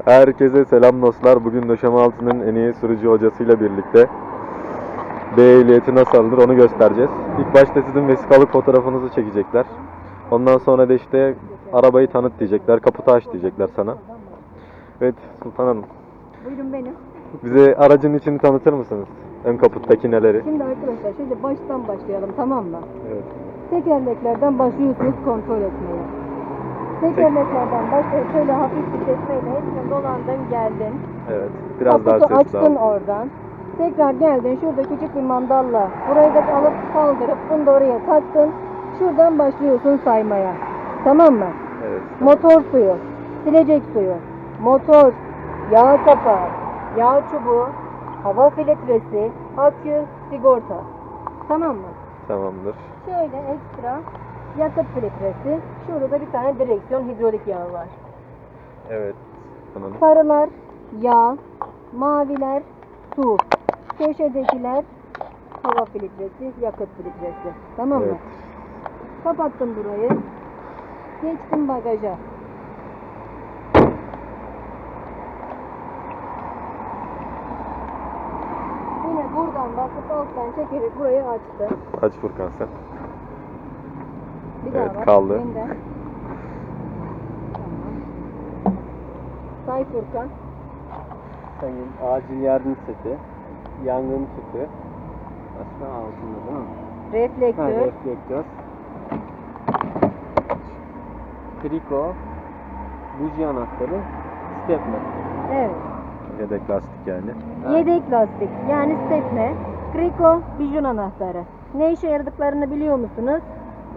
Herkese selam dostlar. Bugün Döşemealtı'nın en iyi sürücü hocasıyla birlikte B ehliyeti nasıl alınır onu göstereceğiz. İlk başta sizin vesikalık fotoğrafınızı çekecekler. Ondan sonra da işte arabayı tanıt diyecekler, kaputu aç diyecekler sana. Evet Sultan Hanım, Buyurun benim. bize aracın içini tanıtır mısınız? Ön kaputtaki neleri? Şimdi arkadaşlar şöyle baştan başlayalım tamam mı? Evet. Tekerleklerden başlıyorsunuz kontrol etmeye. Tekerleklerden başlayıp şöyle hafif bir tekmeyle hepsini dolandın geldin. Evet. Biraz daha Kaputu sesli açtın al. oradan. Tekrar geldin şurada küçük bir mandalla. Burayı da alıp kaldırıp bunu da oraya taktın. Şuradan başlıyorsun saymaya. Tamam mı? Evet. Motor suyu, silecek suyu, motor, yağ kapağı, yağ çubuğu, hava filtresi, akü, sigorta. Tamam mı? Tamamdır. Şöyle ekstra yakıt filtresi. Şurada da bir tane direksiyon hidrolik yağı var. Evet. Hanım. Sarılar yağ, maviler su, köşedekiler hava filtresi, yakıt filtresi. Tamam mı? Evet. Kapattım burayı. Geçtim bagaja. Yine buradan basıp alttan çekerek burayı açtı. Aç Furkan sen. Bir Evet, daha bak. kaldı. Yeniden. Tamam. Say Furkan. Sayın acil yardım seti, yangın tüpü, başka altında değil mi? Ha, Reflektör. reflektör, kriko, buji anahtarı, stepler. Evet. Yedek lastik yani. Yedek lastik yani stepne, kriko, bijun anahtarı. Ne işe yaradıklarını biliyor musunuz?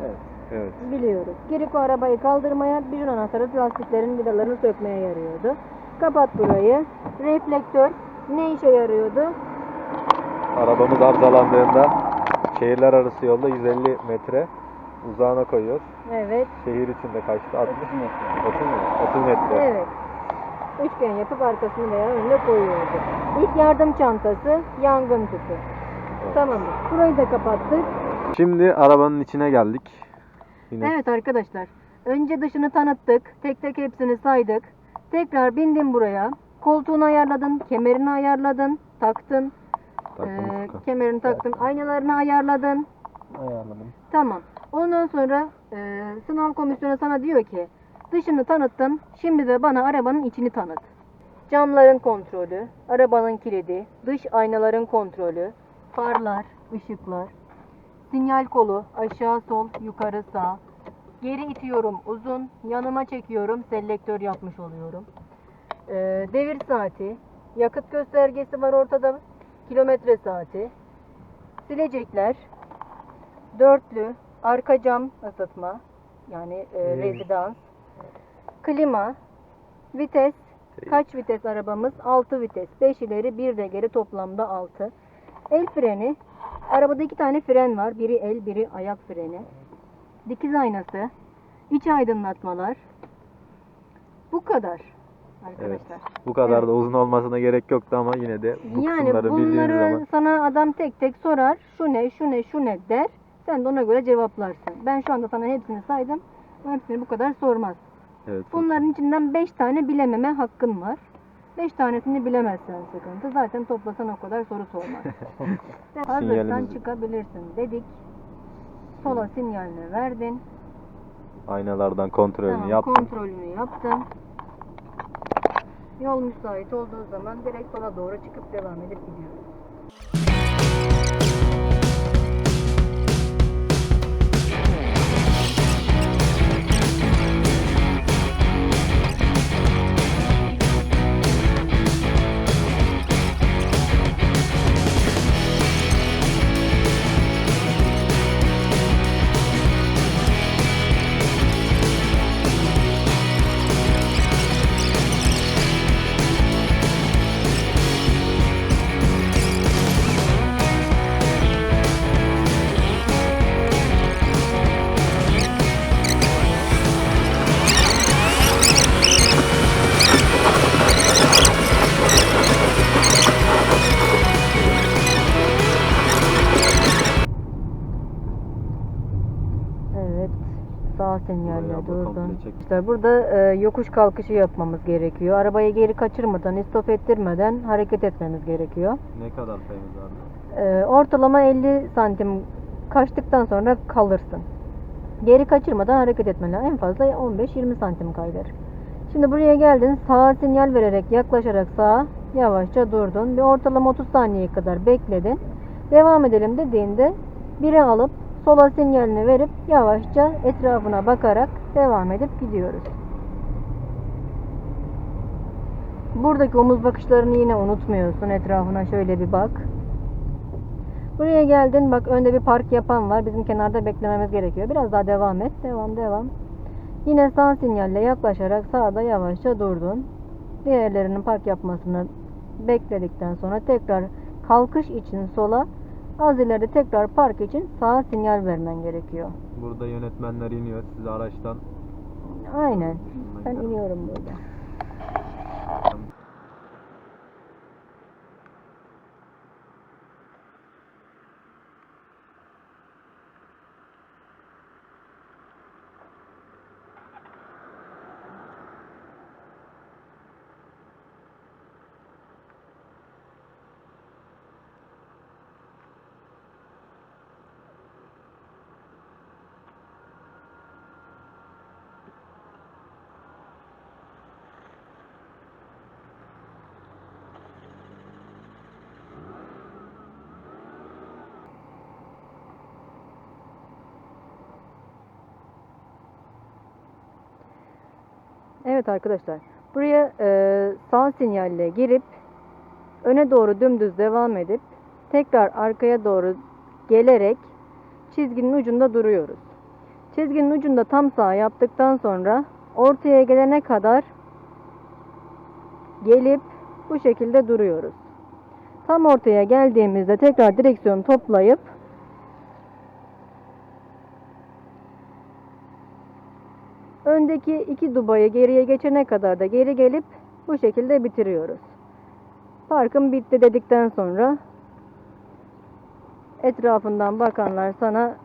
Evet. Evet. Biliyoruz. Kriko arabayı kaldırmaya, bijun anahtarı lastiklerin vidalarını sökmeye yarıyordu. Kapat burayı. Reflektör ne işe yarıyordu? Arabamız arızalandığında şehirler arası yolda 150 metre uzağına koyuyor. Evet. Şehir içinde kaçtı? 60 metre. 30 mu? 30 metre. Evet. Üçgen yapıp arkasını veya önüne koyuyordu. İlk yardım çantası, yangın tüpü. Tamam. Burayı da kapattık. Şimdi arabanın içine geldik. Yine Evet arkadaşlar. Önce dışını tanıttık. Tek tek hepsini saydık. Tekrar bindin buraya. Koltuğunu ayarladın. Kemerini ayarladın. Taktın. takmamız Ee, kaldı. kemerini taktın. Aynalarını ayarladın. Ayarladım. Tamam. Ondan sonra e, sınav komisyonu sana diyor ki dışını tanıttın. Şimdi de bana arabanın içini tanıt. Camların kontrolü, arabanın kilidi, dış aynaların kontrolü, farlar, ışıklar, sinyal kolu, aşağı sol, yukarı sağ, geri itiyorum uzun, yanıma çekiyorum, selektör yapmış oluyorum. Ee, devir saati, yakıt göstergesi var ortada, kilometre saati, silecekler, dörtlü, arka cam ısıtma, yani e, Hmm. rezidans, klima, vites, kaç vites arabamız? 6 vites. 5 ileri, 1 de geri toplamda 6. El freni, arabada iki tane fren var. Biri el, biri ayak freni. Dikiz aynası, iç aydınlatmalar. Bu kadar Evet. arkadaşlar. Bu kadar Evet. da uzun olmasına gerek yoktu ama yine de bu Yani kısımları bunları zaman sana adam tek tek sorar. Şu ne, şu ne, şu ne der. Sen de ona göre cevaplarsın. Ben şu anda sana hepsini saydım. Hepsini bu kadar sormaz. evet. Bunların içinden 5 tane bilememe hakkın var. 5 tanesini bilemezsen sıkıntı. Zaten toplasan o kadar soru sormaz. Hazırsan Sinyalimizi- çıkabilirsin dedik. Sola sinyalini verdin. aynalardan kontrolünü Tamam, yaptım. kontrolünü yaptın. Yol müsait olduğu zaman direkt sola doğru çıkıp devam edip gidiyoruz. Sinyalle Buraya abla durdun. komple çek. İşte burada e, yokuş kalkışı yapmamız gerekiyor. Arabayı geri kaçırmadan, istop ettirmeden hareket etmemiz gerekiyor. Ne kadar payımız vardı? E, ortalama 50 santim kaçtıktan sonra kalırsın. Geri kaçırmadan hareket etmeli. En fazla 15-20 santim kaydır. Şimdi buraya geldin. Sağa sinyal vererek yaklaşarak sağa yavaşça durdun. Bir ortalama 30 saniye kadar bekledin. Devam edelim dediğinde biri alıp sola sinyalini verip yavaşça etrafına bakarak devam edip gidiyoruz. Buradaki omuz bakışlarını yine unutmuyorsun. Etrafına şöyle bir bak. Buraya geldin. Bak önde bir park yapan var. Bizim kenarda beklememiz gerekiyor. Biraz daha devam et. Devam devam. Yine sağ sinyalle yaklaşarak sağda yavaşça durdun. Diğerlerinin park yapmasını bekledikten sonra tekrar kalkış için sola az ileride tekrar park için sağa sinyal vermen gerekiyor. Burada yönetmenler iniyor. Siz araçtan Aynen. Ben iniyorum burada. Evet arkadaşlar. Buraya e, sağ sinyalle girip öne doğru dümdüz devam edip tekrar arkaya doğru gelerek çizginin ucunda duruyoruz. Çizginin ucunda tam sağ yaptıktan sonra ortaya gelene kadar gelip bu şekilde duruyoruz. Tam ortaya geldiğimizde tekrar direksiyonu toplayıp öndeki iki dubayı geriye geçene kadar da geri gelip bu şekilde bitiriyoruz. Parkın bitti dedikten sonra etrafından bakanlar sana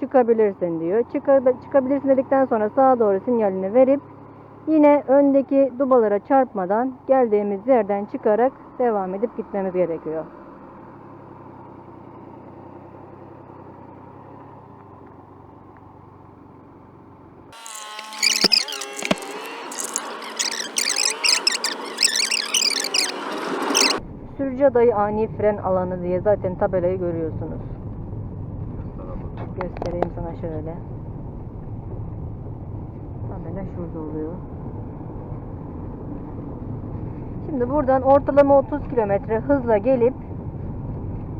çıkabilirsin diyor. Çıka- çıkabilirsin dedikten sonra sağa doğru sinyalini verip yine öndeki dubalara çarpmadan geldiğimiz yerden çıkarak devam edip gitmemiz gerekiyor. Sürücü adayı ani fren alanı diye zaten tabelayı görüyorsunuz. Göstereyim sana şöyle. Tabela şurada oluyor. Şimdi buradan ortalama 30 kilometre hızla gelip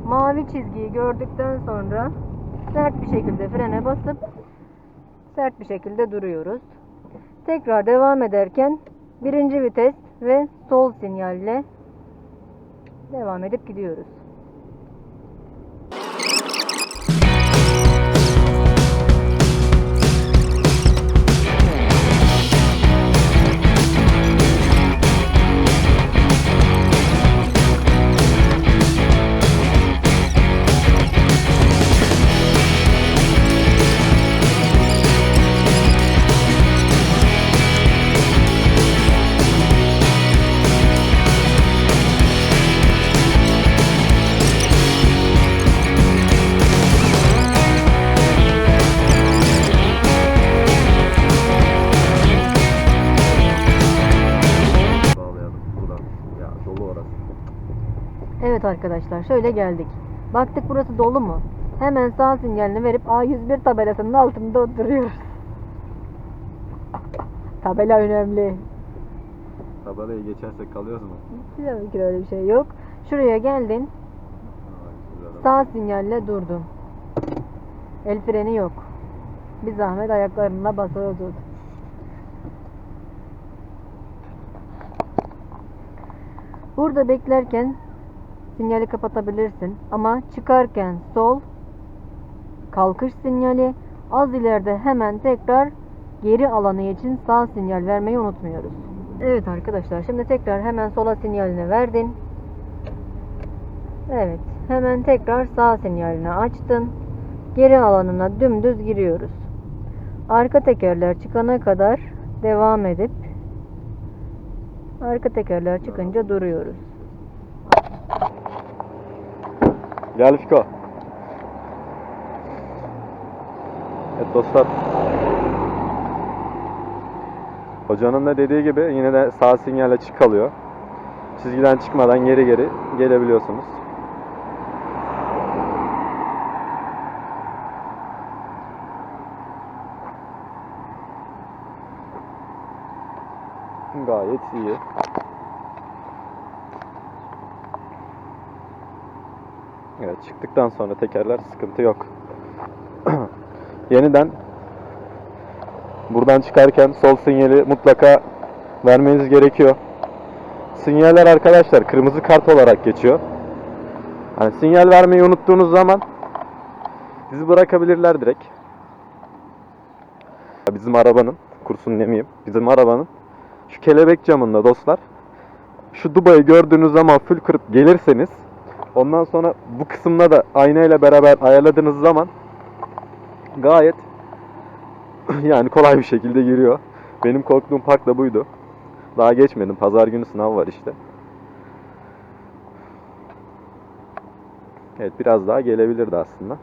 mavi çizgiyi gördükten sonra sert bir şekilde frene basıp sert bir şekilde duruyoruz. Tekrar devam ederken birinci vites ve sol sinyalle devam edip gidiyoruz. Arkadaşlar şöyle geldik. Baktık burası dolu mu? Hemen sağ sinyalini verip A101 tabelasının altında oturuyoruz. Tabela önemli. Tabelayı geçersek kalıyoruz mu? Tabii ki öyle bir şey yok. Şuraya geldin. Sağ sinyalle durdun. El freni yok. Bir zahmet ayaklarınla basılı tut. Burada beklerken sinyali kapatabilirsin ama çıkarken sol kalkış sinyali az ileride hemen tekrar geri alanı için sağ sinyal vermeyi unutmuyoruz. Evet arkadaşlar şimdi tekrar hemen sola sinyalini verdin. Evet hemen tekrar sağ sinyalini açtın. Geri alanına dümdüz giriyoruz. arka tekerler çıkana kadar devam edip arka tekerler çıkınca duruyoruz. Gel Fiko. Evet dostlar. Hocanın da dediği gibi yine de sağ sinyal açık kalıyor. Çizgiden çıkmadan geri geri gelebiliyorsunuz. Gayet iyi. Evet çıktıktan sonra tekerler sıkıntı yok. Yeniden buradan çıkarken sol sinyali mutlaka vermeniz gerekiyor. Sinyaller arkadaşlar kırmızı kart olarak geçiyor. Hani sinyal vermeyi unuttuğunuz zaman sizi bırakabilirler direkt. Bizim arabanın, kursun demeyeyim, bizim arabanın şu kelebek camında dostlar şu dubayı gördüğünüz zaman full kırıp gelirseniz Ondan sonra bu kısımda da aynayla beraber ayarladığınız zaman gayet yani kolay bir şekilde giriyor. Benim korktuğum park da buydu. Daha geçmedim. Pazar günü sınav var işte. Evet biraz daha gelebilirdi aslında.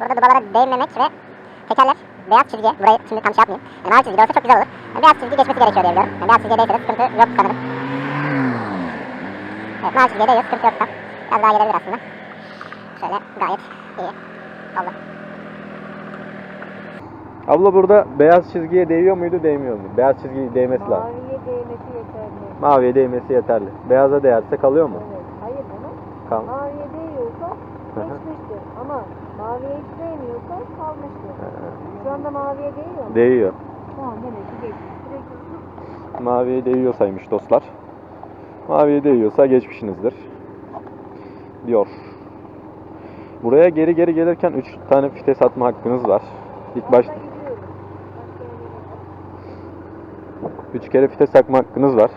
Burada dubalara değmemek ve tekerler beyaz çizgi, burayı şimdi tam şey yapmayayım. Yani mavi çizgi olsa çok güzel olur. Yani beyaz çizgi geçmesi gerekiyor diye biliyorum. Yani beyaz çizgiye değse de sıkıntı yok sanırım. Evet mavi çizgiye değiyor, sıkıntı yok da. Biraz daha gelebilir aslında. Şöyle gayet iyi. Allah. Abla burada beyaz çizgiye değiyor muydu, değmiyor muydu? Beyaz çizgiye değmesi lazım. Maviye değmesi yeterli. Maviye değmesi yeterli. Beyaza değerse kalıyor mu? Evet. Hayır canım. Kal. Maviye değiyorsa Geçmiştir. Ama maviye hiç değmiyorsa kalmıştır. Şu anda maviye değiyor mu? Değiyor. Tamam demek ki geçmiş. Direkt Maviye değiyorsaymış dostlar. Maviye değiyorsa geçmişinizdir. Diyor. Buraya geri geri gelirken 3 tane vites atma hakkınız var. İlk baş gidiyoruz. Başka yere yok. 3 kere vites atma hakkınız var.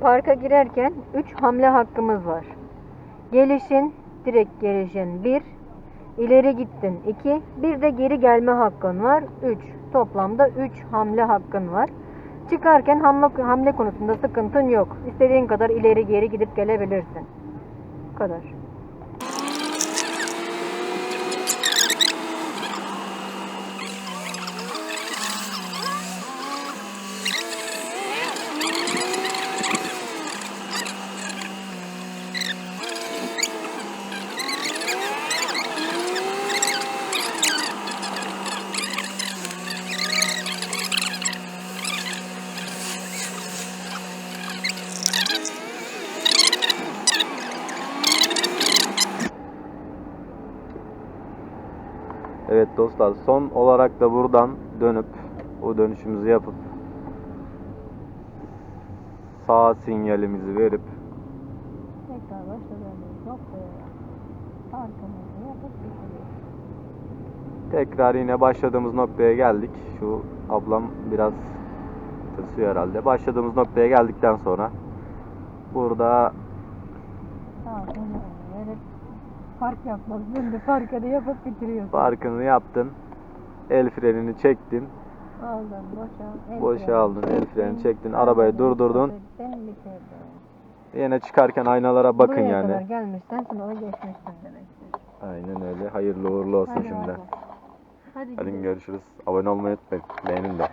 Parka girerken 3 hamle hakkımız var. Gelişin, direkt gelişin 1. ileri gittin 2. Bir de geri gelme hakkın var 3. Toplamda 3 hamle hakkın var. Çıkarken hamle, hamle konusunda sıkıntın yok. İstediğin kadar ileri geri gidip gelebilirsin. Bu kadar. Evet dostlar son olarak da buradan dönüp o dönüşümüzü yapıp sağ sinyalimizi verip Tekrar başladığımız noktaya parkımızı yapıp bitiriyoruz. tekrar yine başladığımız noktaya geldik. Şu ablam biraz tırsıyor herhalde. Başladığımız noktaya geldikten sonra burada Sağ sinyalini verip park yapmak şimdi parkada yapıp bitiriyorsun. parkını yaptın. El frenini çektin. Aldın boşa. el Boşa freni aldın, el freni çektin, arabayı durdurdun. Yine çıkarken aynalara bakın Buraya kadar yani. gelmişsen sınava geçmişsin demektir. Aynen öyle. Hayırlı uğurlu olsun Hadi şimdi. bakalım. Hadi, Hadi görüşürüz. Abone olmayı unutmayın. Beğenin de.